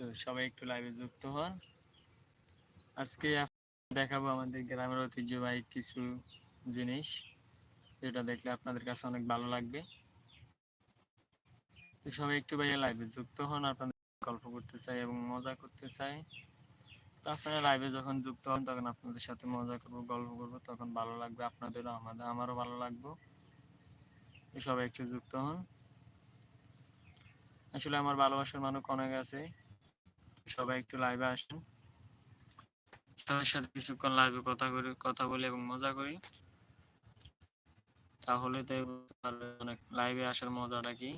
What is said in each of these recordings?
তো সবাই একটু লাইভে যুক্ত হন। আজকে দেখাবো আমাদের গ্রামের ঐতিহ্যবাহী কিছু জিনিস, যেটা দেখলে আপনাদের কাছে অনেক ভালো লাগবে। তো সবাই একটু ভাইয়া লাইভে যুক্ত হন, আপনাদের গল্প করতে চাই এবং মজা করতে চাই। তো আপনারা লাইভে যখন যুক্ত হন, তখন আপনাদের সাথে মজা করব, গল্প করব, তখন ভালো লাগবে আপনাদেরও আমাদের, আমারও ভালো লাগবে। সবাই একটু যুক্ত হন। আসলে আমার ভালোবাসার মানুষ অনেক আছে। সবাই একটু লাইভে আসেন। সবার সাথে কিছুক্ষণ লাইভে কথা করি, কথা বলি এবং মজা করি। তাহলে তো অনেক লাইভে আসার মজাটা কি?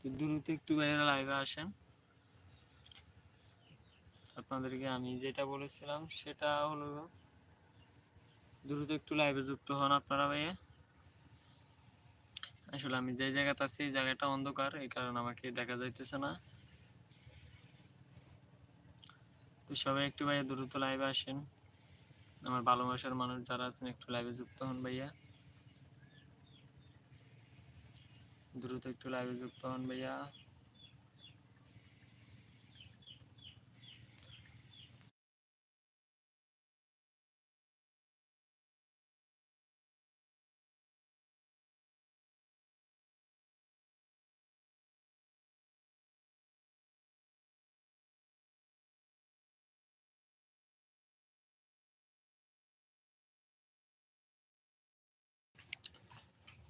তো দ্রুত একটু বাইরে লাইভে আসেন। আপনাদেরকে আমি যেটা বলেছিলাম, সেটা হলো দ্রুত একটু লাইভে যুক্ত হন আপনারা ভাইয়া। আসলে আমি যে জায়গাতে আছি জায়গাটা অন্ধকার, এই কারণে আমাকে দেখা যাইতেছে না। তো সবাই একটু ভাইয়া দ্রুত লাইভে আসেন। আমার ভালোবাসার মানুষ যারা আছেন, একটু লাইভে যুক্ত হন ভাইয়া। দ্রুত একটু লাইভে যুক্ত হন ভাইয়া।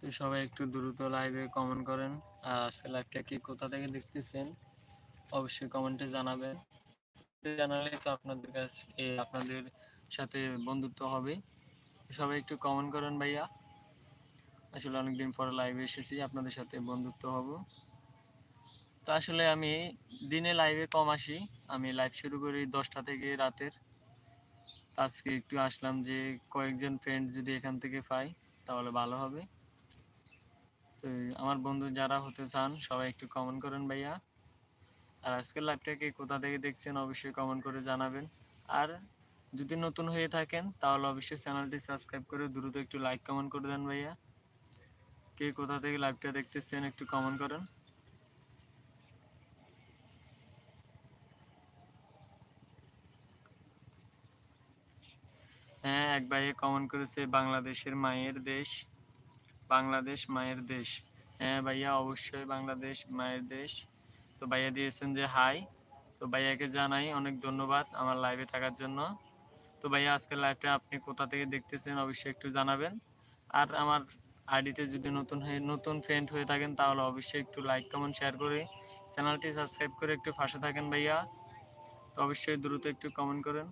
তো সবাই একটু দ্রুত লাইভে কমেন্ট করেন। আর আজকে লাইভটা কি, কোথা থেকে দেখতেছেন, অবশ্যই কমেন্টে জানাবেন। জানালে তো আপনাদের কাছে আপনাদের সাথে বন্ধুত্ব হবে। সবাই একটু কমেন্ট করেন ভাইয়া। আসলে অনেকদিন পরে লাইভে এসেছি, আপনাদের সাথে বন্ধুত্ব হব। তো আসলে আমি দিনে লাইভে কম আসি। আমি লাইভ শুরু করি দশটা থেকে রাতের। আজকে একটু আসলাম যে কয়েকজন ফ্রেন্ড যদি এখান থেকে পাই, তাহলে ভালো হবে। তো আমার বন্ধু যারা হতে চান, সবাই একটু কমেন্ট করেন ভাইয়া। আর আজকের লাইভটাকে কোথা থেকে দেখছেন অবশ্যই কমেন্ট করে জানাবেন। আর যদি নতুন হয়ে থাকেন, তাহলে অবশ্যই চ্যানেলটি সাবস্ক্রাইব করে দ্রুত একটু লাইক কমেন্ট করে দেন ভাইয়া। কে কোথা থেকে লাইভটা দেখতেছেন, একটু কমেন্ট করেন। হ্যাঁ এক ভাইয়ে কমেন্ট করেছে, বাংলাদেশের মায়ের দেশ। বাংলাদেশ মায়ের দেশ। হ্যাঁ ভাইয়া, অবশ্যই বাংলাদেশ মায়ের দেশ। তো ভাইয়া দিয়েছেন যে হাই তো ভাইয়াকে জানাই অনেক ধন্যবাদ আমার লাইভে থাকার জন্য। তো ভাইয়া, আজকের লাইভটা আপনি কোথা থেকে দেখতেছেন অবশ্যই একটু জানাবেন। আর আমার আইডিতে যদি নতুন হয়ে, নতুন ফ্রেন্ড হয়ে থাকেন তাহলে অবশ্যই একটু লাইক কমেন্ট শেয়ার করে চ্যানেলটি সাবস্ক্রাইব করে একটু ফাঁসে থাকেন ভাইয়া। তো অবশ্যই দ্রুত একটু কমেন্ট করেন।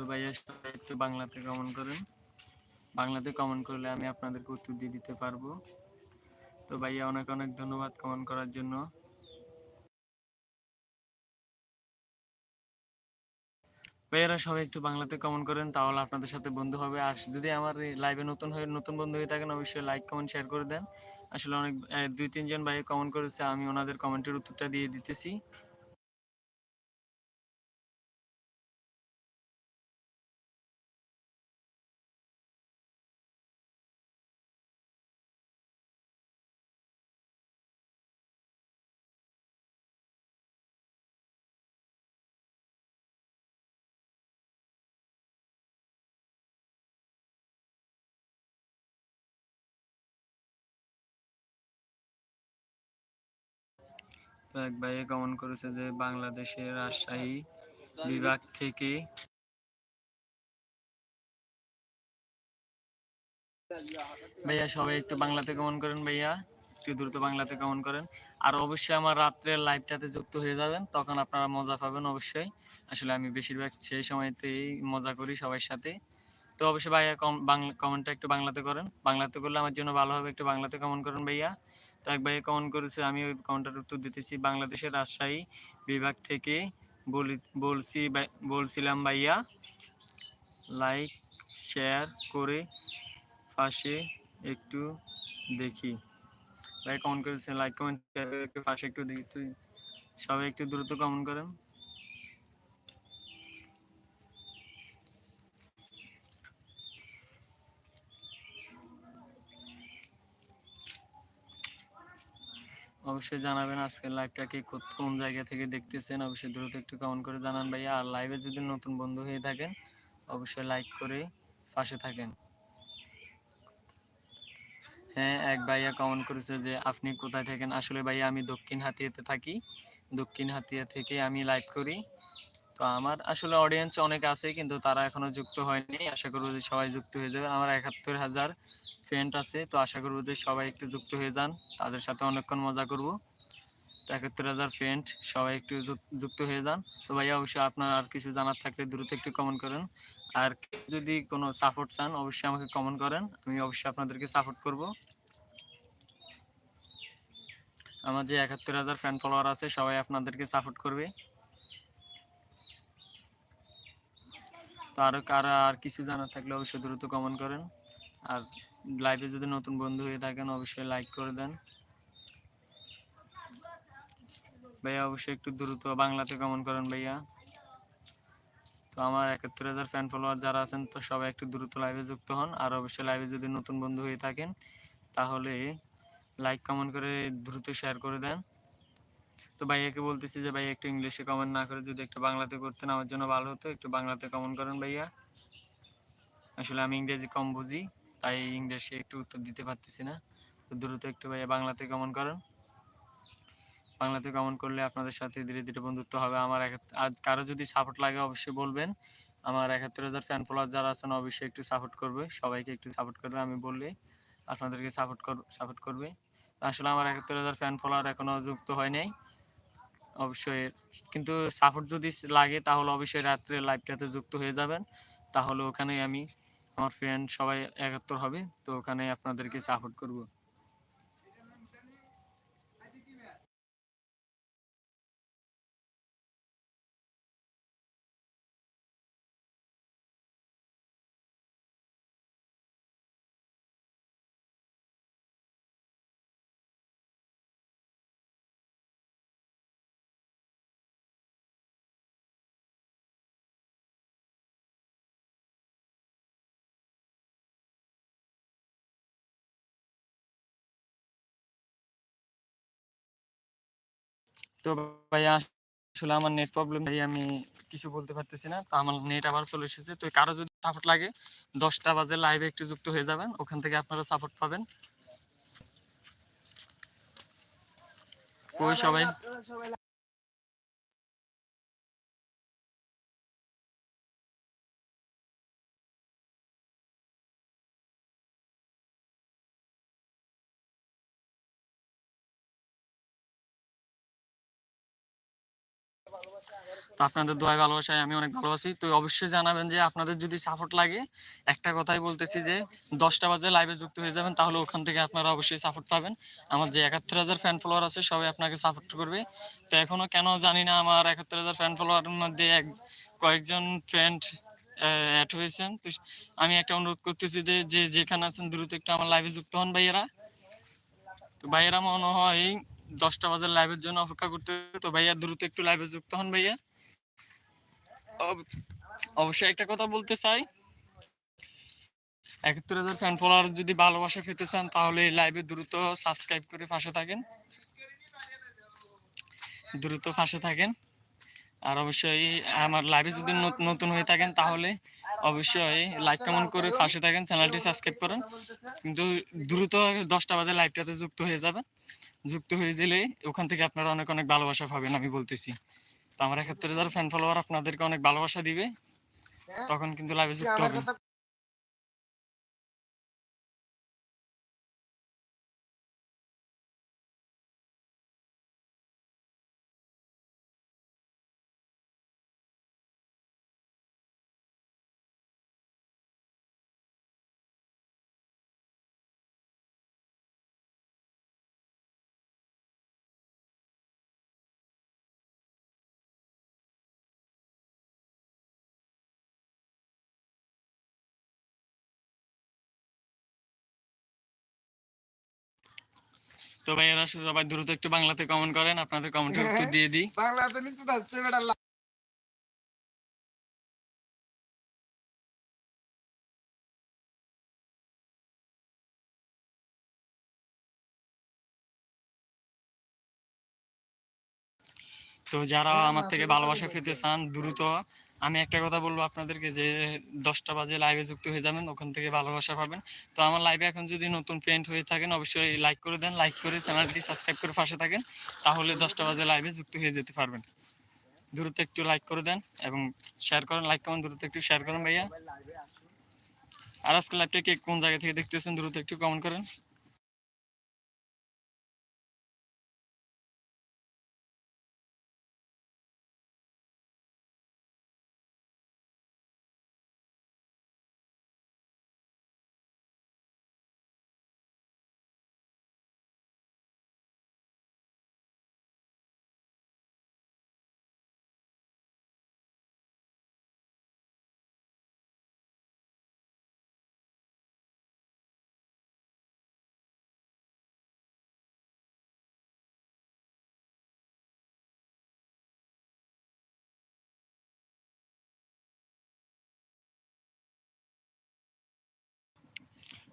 তো ভাইয়া সবাই একটু বাংলাতে কমেন্ট করেন। বাংলাতে কমেন্ট করলে আমি আপনাদেরকে উত্তর দিয়ে দিতে পারব। তো ভাইয়া অনেক অনেক ধন্যবাদ কমেন্ট করার জন্য। ভাইয়ারা সবাই একটু বাংলাতে কমেন্ট করেন, তাহলে আপনাদের সাথে বন্ধু হবে। আর যদি আমার লাইভে নতুন হয়ে, নতুন বন্ধু হয়ে থাকেন, অবশ্যই লাইক কমেন্ট শেয়ার করে দেন। আসলে অনেক দুই, তিনজন ভাই কমেন্ট করেছে, আমি ওনাদের কমেন্টের উত্তরটা দিয়ে দিতেছি। এক ভাই কমেন্ট করেছে যে বাংলাদেশের রাজশাহী বিভাগ থেকে। ভাইয়া, সবাই একটু বাংলাতে কমেন্ট করেন ভাইয়া। একটু দ্রুত বাংলাতে কমেন্ট করেন। আর অবশ্যই আমার রাত্রের লাইভটাতে যুক্ত হয়ে যাবেন, তখন আপনারা মজা পাবেন অবশ্যই। আসলে আমি বেশিরভাগ সেই সময়তেই মজা করি সবার সাথে। তো অবশ্যই ভাইয়া, কম বাংলা কমেন্টটা একটু বাংলাতে করেন। বাংলাতে করলে আমার জন্য ভালো হবে, একটু বাংলাতে কমেন্ট করেন ভাইয়া। তো ভাই কমেন্ট করেছে, আমি ওই কমেন্টের উত্তর দিতেছি, বাংলাদেশের রাজশাহী বিভাগ থেকে বলি, বলছি বলছিলাম ভাইয়া, লাইক, শেয়ার করে পাশে একটু দেখি। ভাই কমেন্ট করেছে, লাইক, কমেন্ট পাশে একটু দেখি। তুই সবাই একটু দ্রুত কমেন্ট করেন। অবশ্যই জানাবেন আজকের লাইভটা কি কোন জায়গা থেকে দেখতেছেন। অবশ্যই দ্রুত একটু কমেন্ট করে জানান ভাইয়া। আর লাইভে যদি নতুন বন্ধু হয়ে থাকেন, অবশ্যই লাইক করে পাশে থাকেন। হ্যাঁ এক ভাইয়া কমেন্ট করেছে যে, আপনি কোথায় থাকেন? আসলে ভাইয়া, আমি দক্ষিণ হাতিয়াতে থাকি। দক্ষিণ হাতিয়া থেকে আমি লাইভ করি। তো আমার আসলে অডিয়েন্স অনেক আছে, কিন্তু তারা এখনও যুক্ত হয়নি। আশা করব যে সবাই যুক্ত হয়ে যাবে। আমার একাত্তর হাজার ফ্রেন্ড আছে, তো আশা করব যে সবাই একটু যুক্ত হয়ে যান, তাদের সাথে অনেকক্ষণ মজা করব। তো একাত্তর হাজার ফ্রেন্ড সবাই একটু যুক্ত হয়ে যান। তো ভাইয়া, অবশ্যই আপনার আর কিছু জানার থাকলে দ্রুত একটু কমেন্ট করেন। আর যদি কোনো সাপোর্ট চান, অবশ্যই আমাকে কমেন্ট করেন। আমি অবশ্যই আপনাদেরকে সাপোর্ট করব। আমার যে একাত্তর হাজার ফ্যান ফলোয়ার আছে, সবাই আপনাদেরকে সাপোর্ট করবে। তো আরও কারা আর কিছু জানার থাকলে অবশ্যই দ্রুত কমেন্ট করেন। আর লাইভে যদি নতুন বন্ধু হয়ে থাকেন, অবশ্যই লাইক করে দেন। ভাইয়া, অবশ্যই একটু দ্রুত বাংলাতে কমেন্ট করেন ভাইয়া। তো আমার একাত্তর হাজার ফ্যান ফলোয়ার যারা আছেন, তো সবাই একটু দ্রুত লাইভে যুক্ত হন। আর অবশ্যই লাইভে যদি নতুন বন্ধু হয়ে থাকেন, তাহলে লাইক কমেন্ট করে দ্রুত শেয়ার করে দেন। তো ভাইয়াকে বলতেছি যে, ভাইয়া, একটু ইংলিশে কমেন্ট না করে যদি একটু বাংলাতে করতেন, আমার জন্য ভালো হতো। একটু বাংলাতে কমেন্ট করেন ভাইয়া। আসলে আমি ইংরেজি কম বুঝি। তাই ইংলিশে একটু উত্তর দিতে পারতেছি না। তো দ্রুত একটু ভাইয়া বাংলাতে কমেন্ট করেন। বাংলাতে কমেন্ট করলে আপনাদের সাথে ধীরে ধীরে বন্ধুত্ব হবে। আমার আজ কারও যদি সাপোর্ট লাগে অবশ্যই বলবেন। আমার একাত্তর হাজার ফ্যান ফলোয়ার যারা আছেন অবশ্যই একটু সাপোর্ট করবে। সবাইকে একটু সাপোর্ট করবে, আমি বললে আপনাদেরকে সাপোর্ট কর সাপোর্ট করবে। আসলে আমার একাত্তর হাজার ফ্যান ফলোয়ার এখনও যুক্ত হয় নাই। অবশ্যই কিন্তু সাপোর্ট যদি লাগে তাহলে অবশ্যই রাত্রে লাইভটাতে যুক্ত হয়ে যাবেন। তাহলে ওখানে আমি আমার ফ্রেন্ড সবাই একাত্তর হবে তো ওখানে আপনাদেরকে সাপোর্ট করব। তো ভাই আসলে আমার নেট প্রবলেম ভাই আমি কিছু বলতে পারতেছি না। তো আমার নেট আবার চলে এসেছে। তো কারও যদি সাপোর্ট লাগে দশটা বাজে লাইভে একটু যুক্ত হয়ে যাবেন। ওখান থেকে আপনারা সাপোর্ট পাবেন। ওই সবাই তো আপনাদের দোয়ায় ভালোবাসায় আমি অনেক ভালো আছি। তো অবশ্যই জানাবেন যে আপনাদের যদি সাপোর্ট লাগে, একটা কথাই বলতেছি যে দশটা বাজে লাইভে যুক্ত হয়ে যাবেন, তাহলে ওখান থেকে আপনারা অবশ্যই সাপোর্ট পাবেন। আমার যে একাত্তর হাজার ফ্যান ফলোয়ার আছে, সবাই আপনাকে সাপোর্ট করবে। তো এখনও কেন জানি না আমার একাত্তর হাজার ফ্যান ফলোয়ারের মধ্যে এক, কয়েকজন ফ্রেন্ড অ্যাড হয়েছেন। তো আমি একটা অনুরোধ করতেছি যে যে যেখানে আছেন, দ্রুত একটু আমার লাইভে যুক্ত হন ভাইয়েরা। তো ভাইয়েরা মনে হয় দশটা বাজার লাইভের জন্য অপেক্ষা করতে তো ভাইয়া দ্রুত একটু লাইভে যুক্ত হন ভাইয়া। অব- অবশ্যই একটা কথা বলতে চাই। একাত্তর হাজার ফ্যান ফলোয়ার যদি ভালোবাসা পেতে চান, তাহলে লাইভে দ্রুত সাবস্ক্রাইব করে পাশে থাকেন। দ্রুত পাশে থাকেন। আর অবশ্যই আমার লাইভে যদি নত- নতুন হয়ে থাকেন, তাহলে অবশ্যই লাইক কমেন্ট করে পাশে থাকেন চ্যানেলটি সাবস্ক্রাইব করেন। কিন্তু দ্রুত দশটা বাজে লাইভটাতে যুক্ত হয়ে যাবেন। যুক্ত হয়ে গেলে ওখান থেকে আপনারা অনেক অনেক ভালোবাসা পাবেন আমি বলতেছি। তো আমার এক্ষেত্রে যারা ফ্যান ফলোয়ার আপনাদেরকে অনেক ভালোবাসা দিবে তখন কিন্তু লাইভে যুক্ত হবে তো ভাইয়ারা সবাই দ্রুত একটু বাংলাতে কমেন্ট করেন আপনাদের কমেন্টের উত্তর দিয়ে দিই। বাংলাতে নিচু আসছে বেটা তো যারা আমার থেকে ভালোবাসা পেতে চান দ্রুত আমি একটা কথা বলব আপনাদেরকে যে দশটা বাজে লাইভে যুক্ত হয়ে যাবেন, ওখান থেকে ভালোবাসা পাবেন। তো আমার লাইভে এখন যদি নতুন ফ্রেন্ড হয়ে থাকেন, অবশ্যই লাইক করে দেন লাইক করে চ্যানেলটি সাবস্ক্রাইব করে পাশে থাকেন, তাহলে দশটা বাজে লাইভে যুক্ত হয়ে যেতে পারবেন। দ্রুত একটু লাইক করে দেন এবং শেয়ার করেন লাইক করেন দ্রুত একটু শেয়ার করেন ভাইয়া। আর আজকে লাইভটা কে কোন জায়গা থেকে দেখতেছেন, দ্রুত একটু কমেন্ট করেন।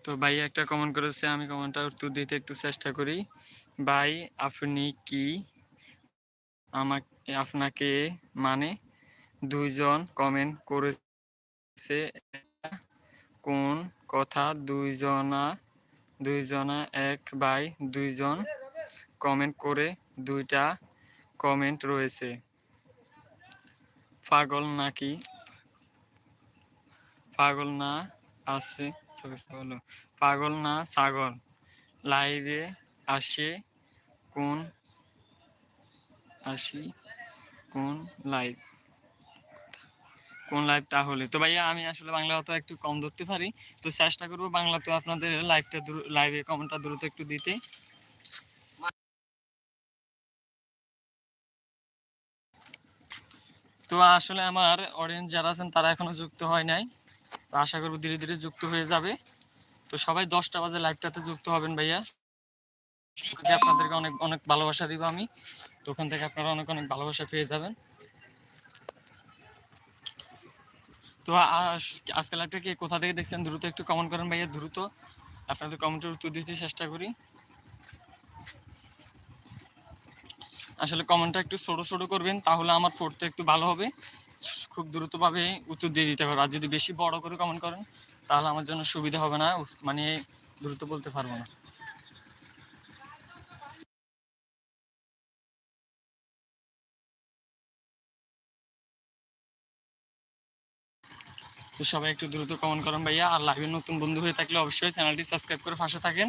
তো ভাই একটা কমেন্ট করেছে, আমি কমেন্টটা উত্তর দিতে একটু চেষ্টা করি। ভাই, আপনি কি আমাকে, আপনাকে মানে দুইজন কমেন্ট করেছে? কোন কথা? দুইজনা দুইজনা এক ভাই দুইজন কমেন্ট করে দুইটা কমেন্ট রয়েছে। পাগল নাকি? পাগল না আছে। Sorry, হলো। পাগল না ছাগল? লাইভে আসে কোন আসি কোন লাইভ? কোন লাইভ তাহলে? তো ভাইয়া আমি আসলে বাংলা অত একটু কম ধরতে পারি। তো চেষ্টা করব বাংলাতে আপনাদের লাইভটা লাইভে কমেন্টটা দ্রুত একটু দিতে। তো আসলে আমার অডিয়েন্স যারা আছেন তারা এখনও যুক্ত হয় নাই। তো আশা করব ধীরে ধীরে যুক্ত হয়ে যাবে। তো সবাই দশটা বাজে লাইভটাতে যুক্ত হবেন ভাইয়া। আপনাদেরকে অনেক অনেক ভালোবাসা দিব আমি। তো ওখান থেকে আপনারা অনেক অনেক ভালোবাসা পেয়ে যাবেন। তো আজ- আজকে লাইভটা কি, কোথা থেকে দেখছেন? দ্রুত একটু কমেন্ট করেন ভাইয়া, দ্রুত। আপনাদের কমেন্টের উত্তর দিতে চেষ্টা করি। আসলে কমেন্টটা একটু ছোট ছোট করবেন, তাহলে আমার ফোরটা একটু ভালো হবে। খুব দ্রুতভাবে উত্তর দিয়ে দিতে পারব। আর যদি বেশি বড় করে কমেন্ট করেন, তাহলে আমার জন্য সুবিধা হবে না। মানে দ্রুত বলতে পারব না। তো সবাই একটু দ্রুত কমেন্ট করেন ভাইয়া। আর লাইভে নতুন বন্ধু হয়ে থাকলে অবশ্যই চ্যানেলটি সাবস্ক্রাইব করে পাশে থাকেন।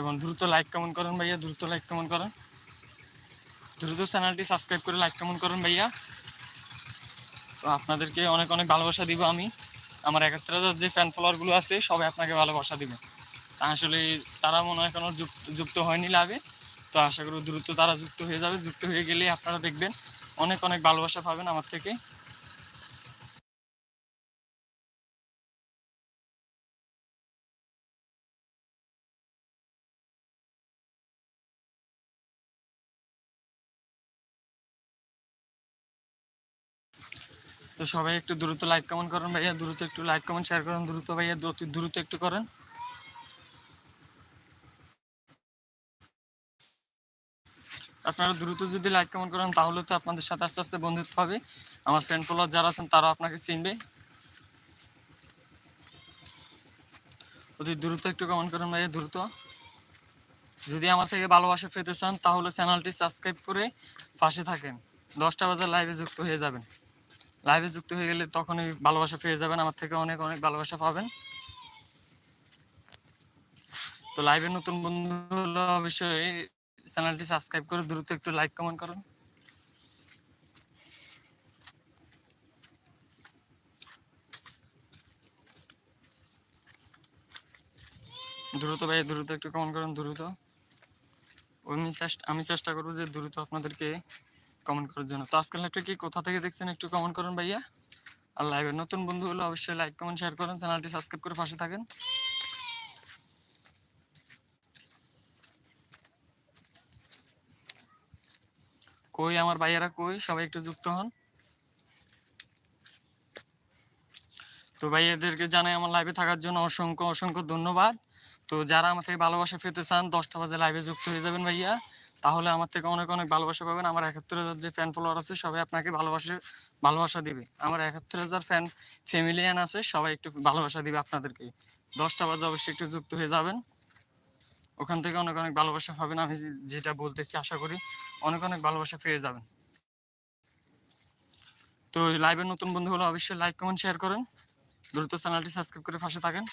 এবং দ্রুত লাইক কমেন্ট করেন ভাইয়া, দ্রুত লাইক কমেন্ট করেন। দ্রুত চ্যানেলটি সাবস্ক্রাইব করে লাইক কমেন্ট করেন ভাইয়া। তো আপনাদেরকে অনেক অনেক ভালোবাসা দিব আমি। আমার একাত্তর হাজার যে ফ্যান ফলোয়ারগুলো আছে, সবাই আপনাকে ভালোবাসা দিবে। আসলে তারা মনে হয় কোনো যুক্ত যুক্ত হয়নি লাভে। তো আশা করি দ্রুত তারা যুক্ত হয়ে যাবে। যুক্ত হয়ে গেলে আপনারা দেখবেন অনেক অনেক ভালোবাসা পাবেন আমার থেকে। তো সবাই একটু দ্রুত লাইক কমেন্ট করেন ভাইয়া, দ্রুত একটু লাইক কমেন্ট শেয়ার করেন দ্রুত ভাইয়া দ্রুত দ্রুত একটু করেন। আপনারা দ্রুত যদি লাইক কমেন্ট করেন, তাহলে তো আপনাদের সাথে আস্তে আস্তে বন্ধুত্ব হবে। আমার ফ্রেন্ড ফলোয়ার যারা আছেন, তারাও আপনাকে চিনবে। অতি দ্রুত একটু কমেন্ট করেন ভাইয়া, দ্রুত। যদি আমার থেকে ভালোবাসা পেতে চান, তাহলে চ্যানেলটি সাবস্ক্রাইব করে পাশে থাকেন। দশটা বাজার লাইভে যুক্ত হয়ে যাবেন। লাইভে যুক্ত হয়ে গেলে তখনই ভালোবাসা পেয়ে যাবেন। আমার থেকে অনেক অনেক ভালোবাসা পাবেন। তো লাইভে নতুন বন্ধু হলো অবশ্যই চ্যানেলটি সাবস্ক্রাইব করে দ্রুত একটু লাইক কমেন্ট করুন। দ্রুত ভাই, দ্রুত একটু কমেন্ট করুন, দ্রুত। আমি চেষ্টা আমি চেষ্টা করব যে দ্রুত আপনাদেরকে কমেন্ট করার জন্য। তো আজকাল লাইভটা কি? কোথা থেকে দেখছেন? একটু কমেন্ট করুন ভাইয়া। আর লাইভের নতুন বন্ধু হলে অবশ্যই লাইক কমেন্ট শেয়ার করুন। চ্যানেলটি সাবস্ক্রাইব করে পাশে থাকেন। কই আমার ভাইয়ারা কই? সবাই একটু যুক্ত হন। তো ভাই এদেরকে জানাই আমার লাইভে থাকার জন্য অসংখ্য অসংখ্য ধন্যবাদ। তো যারা আমার থেকে ভালোবাসা পেতে চান, দশটা বাজে লাইভে যুক্ত হয়ে যাবেন ভাইয়া। তাহলে আমার থেকে অনেক অনেক ভালোবাসা পাবেন। আমার একাত্তর হাজার যে ফ্যান ফলোয়ার আছে, সবাই আপনাকে ভালোবাসে, ভালোবাসা দিবে। আমার একাত্তর হাজার ফ্যান ফ্যামিলিয়ান আছে, সবাই একটু ভালোবাসা দিবে আপনাদেরকে। দশটা বাজে অবশ্যই একটু যুক্ত হয়ে যাবেন। ওখান থেকে অনেক অনেক ভালোবাসা পাবেন। আমি যেটা বলতেছি, আশা করি অনেক অনেক ভালোবাসা পেয়ে যাবেন। তো লাইভের নতুন বন্ধু হলে অবশ্যই লাইক কমেন্ট শেয়ার করেন। দ্রুত চ্যানেলটি সাবস্ক্রাইব করে পাশে থাকেন।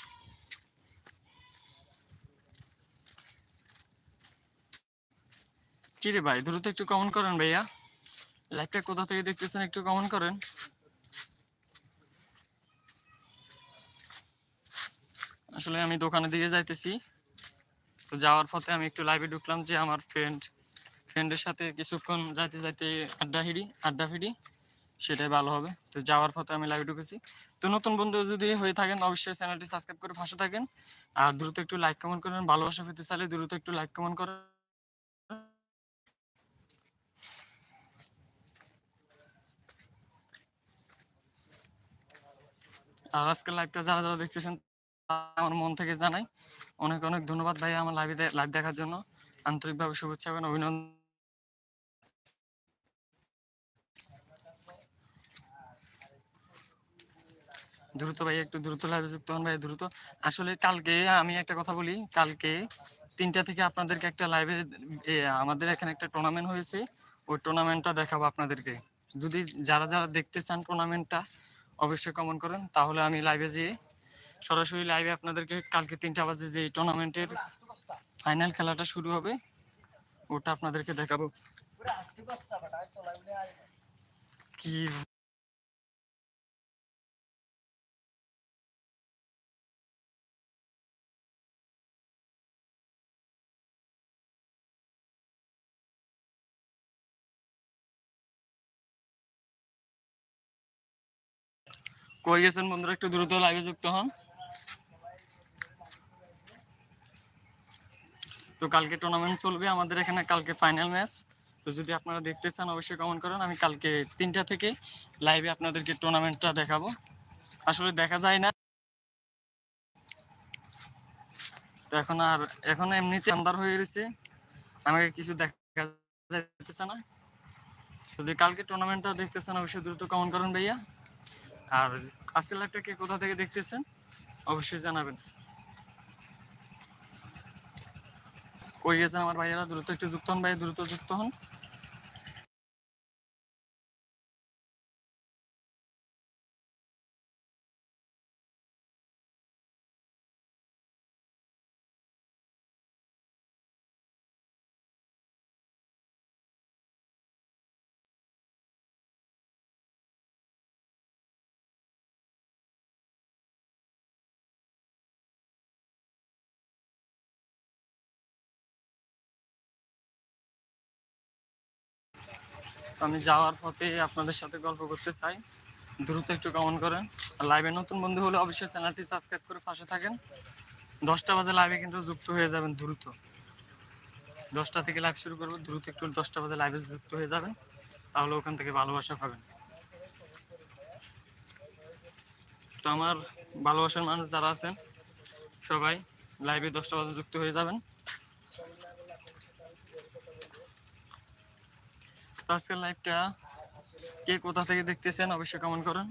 কি রে ভাই? দ্রুত একটু কমেন্ট করেন ভাইয়া। লাইভটা কোথা থেকে দেখতেছেন একটু কমেন্ট করেন। আসলে আমি দোকানের দিকে যাইতেছি। তো যাওয়ার পথে আমি একটু লাইভে ঢুকলাম যে আমার ফ্রেন্ড ফ্রেন্ডের সাথে কিছুক্ষণ যাইতে যাইতে আড্ডা হিড়ি, আড্ডা ফিরি সেটাই ভালো হবে। তো যাওয়ার পথে আমি লাইভে ঢুকেছি। তো নতুন বন্ধু যদি হয়ে থাকেন, অবশ্যই চ্যানেলটি সাবস্ক্রাইব করে পাশে থাকেন। আর দ্রুত একটু লাইক কমেন্ট করেন, ভালোবাসা পেতে চাইলে দ্রুত একটু লাইক কমেন্ট করেন। আর আজকের লাইভটা যারা যারা দেখতেছেন, আমার মন থেকে জানাই অনেক অনেক ধন্যবাদ ভাই আমার লাইভে লাইভ দেখার জন্য। আন্তরিকভাবে শুভেচ্ছা এবং অভিনন্দন। দ্রুত ভাই একটু দ্রুত লাইভে যুক্ত হন ভাই দ্রুত। আসলে কালকে আমি একটা কথা বলি, কালকে তিনটা থেকে আপনাদেরকে একটা লাইভে আমাদের এখানে একটা টুর্নামেন্ট হয়েছে। ওই টুর্নামেন্টটা দেখাবো আপনাদেরকে। যদি যারা যারা দেখতে চান টুর্নামেন্টটা অবশ্যই কমেন্ট করেন। তাহলে আমি লাইভে যেয়ে সরাসরি লাইভে আপনাদেরকে কালকে তিনটা বাজে যে টুর্নামেন্টের ফাইনাল খেলাটা শুরু হবে, ওটা আপনাদেরকে দেখাবো। কি কই গেছেন বন্ধুরা? একটু দ্রুত লাইভে যুক্ত হন। তো কালকে টুর্নামেন্ট চলবে, আমাদের এখানে কালকে ফাইনাল ম্যাচ তো যদি আপনারা দেখতে চান, অবশ্যই কমেন্ট করেন। আমি কালকে তিনটা থেকে লাইভে আপনাদেরকে টুর্নামেন্টটা দেখাবো। আসলে দেখা যায় না। তো এখন আর, এখন এমনিতে আন্দার হয়ে গেছে। আমাকে কিছু দেখা যাইতেছে না। যদি কালকে টুর্নামেন্টটা দেখতে চান, অবশ্যই দ্রুত কমেন্ট করেন ভাইয়া। আর আজকের লাইভটা কে কোথা থেকে দেখতেছেন, অবশ্যই জানাবেন। কই গেছেন আমার ভাইয়েরা? দ্রুত একটু যুক্ত হন ভাই, দ্রুত যুক্ত হন। আমি যাওয়ার পথে আপনাদের সাথে গল্প করতে চাই। দ্রুত একটু কমেন্ট করেন। আর লাইভে নতুন বন্ধু হলে অবশ্যই চ্যানেলটি সাবস্ক্রাইব করে পাশে থাকেন। দশটা বাজে লাইভে কিন্তু যুক্ত হয়ে যাবেন দ্রুত। দশটা থেকে লাইভ শুরু করব, দ্রুত একটু দশটা বাজে লাইভে যুক্ত হয়ে যাবেন। তাহলে ওখান থেকে ভালোবাসা পাবেন। তো আমার ভালোবাসার মানুষ যারা আছেন, সবাই লাইভে দশটা বাজে যুক্ত হয়ে যাবেন। আজকের লাইভটা কে কোথা থেকে দেখতেছেন অবশ্যই কমেন্ট করেন।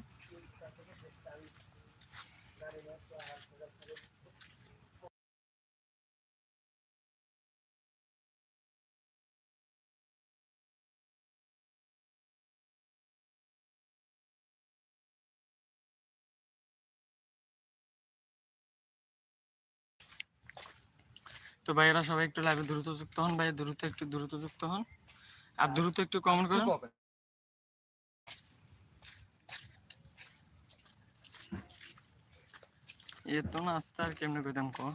তো ভাইয়েরা সবাই একটু লাইভে দ্রুত যুক্ত হন ভাই দ্রুত একটু দ্রুত যুক্ত হন। আর দ্রুত একটু কমেন্ট করেন এ তো না আস্তে আর কেমনে কইতাম কো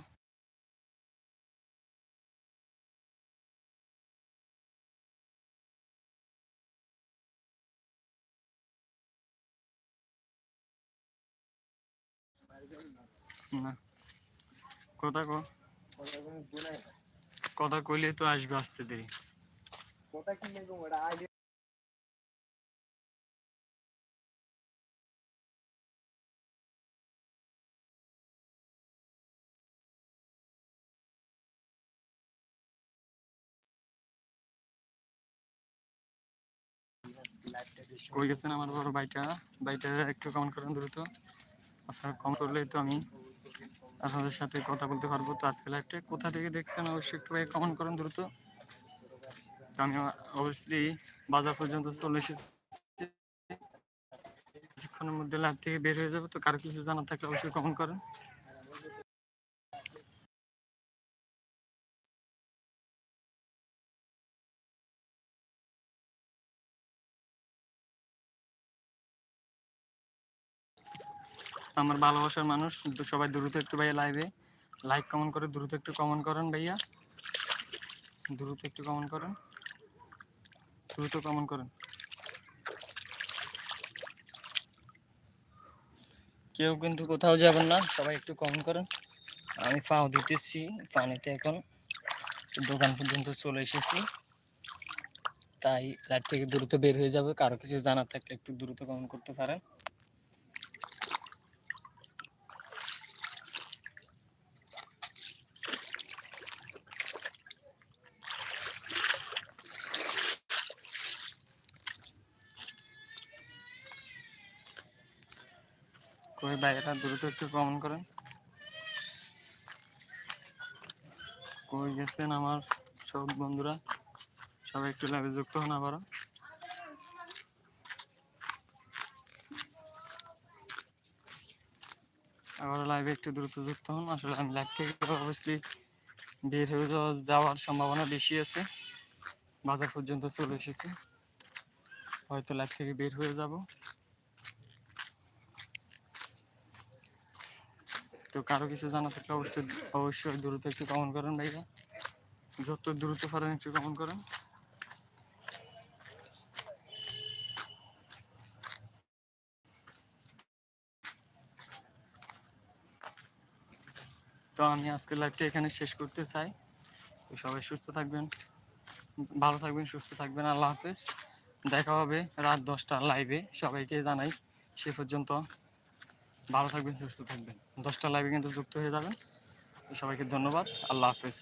না। কথা কো কথা কইলে তো আসবে আসতে দেরি। কোটা কিনে গোমড়া আইলে কই গেছেন আমার বড় ভাইটা? ভাইটা একটু কমেন্ট করেন দ্রুত। আপনারা কমেন্ট করলেই তো আমি আপনাদের সাথে কথা বলতে পারব। তো আজকে লাইভটা কোথা থেকে দেখছেন? অবশ্যই একটু ভাই কমেন্ট করেন দ্রুত। আমি অবশ্যই বাজার পর্যন্ত চলে এসেছি। কিছুক্ষণের মধ্যে লাইভ থেকে বের হয়ে যাবে, তো কারও কিছু জানা থাকলে অবশ্যই কমেন্ট করেন। আমার ভালোবাসার মানুষ সবাই দ্রুত একটু ভাইয়া লাইভে লাইক কমেন্ট করে, দ্রুত একটু কমেন্ট করেন ভাইয়া। দ্রুত একটু কমেন্ট করেন। দ্রুত কমন করেন। কেউ কিন্তু কোথাও যাবেন না, সবাই একটু কমন করেন। আমি পাও দিতেছি, পানিতে এখন দোকান পর্যন্ত চলে এসেছি। তাই লাইট থেকে দ্রুত বের হয়ে যাবে, কারও কিছু জানার থাকলে একটু দ্রুত কমন করতে পারেন। কই বাইরেটা দ্রুত একটু কমেন্ট করেন। কই গেছেন আমার সব বন্ধুরা? সবাই একটু লাইভে যুক্ত হন আবারও। আবার লাইভে একটু দ্রুত যুক্ত হন। আসলে আমি লাইভ থেকে অবশ্যই বের হয়ে যাওয়া- যাওয়ার সম্ভাবনা বেশি আছে। বাজার পর্যন্ত চলে এসেছি। হয়তো লাইভ থেকে বের হয়ে যাব। তো কারও কিছু জানা থাকলে অবশ্যই অবশ্যই দ্রুত একটু কমেন্ট করেন ভাইয়া। যত দ্রুত পারেন একটু কমেন্ট করেন। তো আমি আজকের লাইভটা এখানে শেষ করতে চাই। তো সবাই সুস্থ থাকবেন, ভালো থাকবেন, সুস্থ থাকবেন। আল্লাহ হাফেজ। দেখা হবে রাত দশটা লাইভে সবাইকে জানাই সে পর্যন্ত। ভালো থাকবেন সুস্থ থাকবেন। দশটা লাইভে কিন্তু যুক্ত হয়ে যাবেন। সবাইকে ধন্যবাদ। আল্লাহ হাফেজ।